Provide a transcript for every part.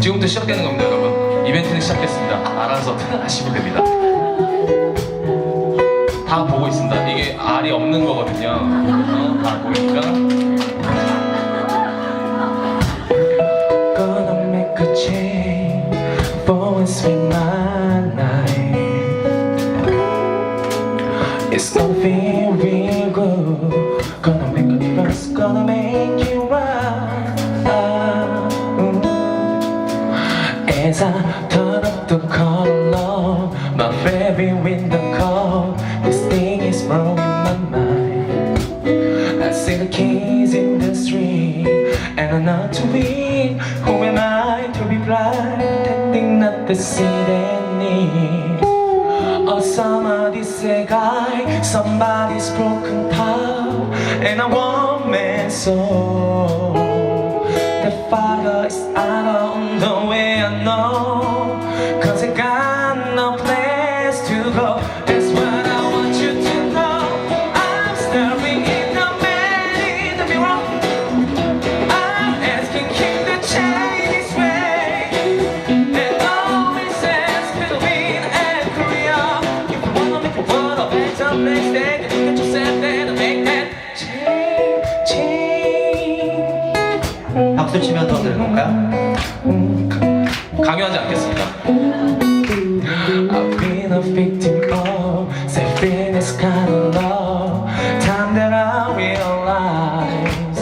지금부터 시작되는 겁니다 여러분 이벤트는 시작했습니다 알아서 하시면 됩니다 다 보고 있습니다 이게 알이 없는 거거든요 어, 다 보니까 It's not very good. Gonna It's gonna make you run. As I turn up the color, my baby with the call, this thing is blowing my mind. I see the keys in the street, and I'm not to be. Who am I to be blind? That thing not to see they need. Oh, guy, somebody's broken down, and I want and soul. The fire is, I don't know where I know. 박수 치면서 들는 건가요? 강요하지 않겠습니다. I've been a victim of self-fitness kind of love Time that I realize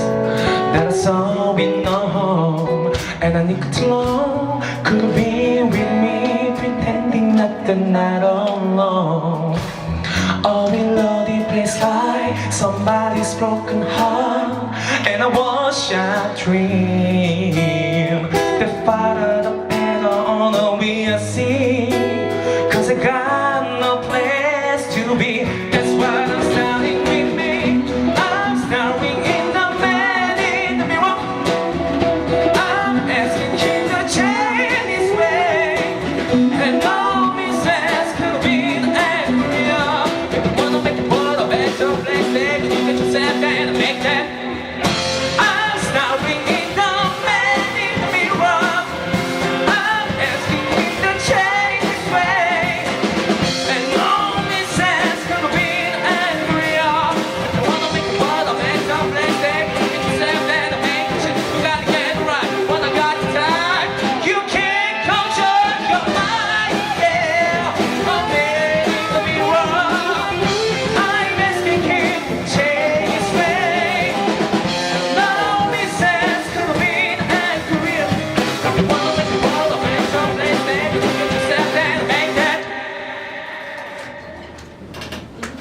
That I saw we know And I need control Could be with me Pretending that the night alone Oh, we love the place like Somebody's broken heart and I wash that dream.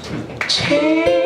제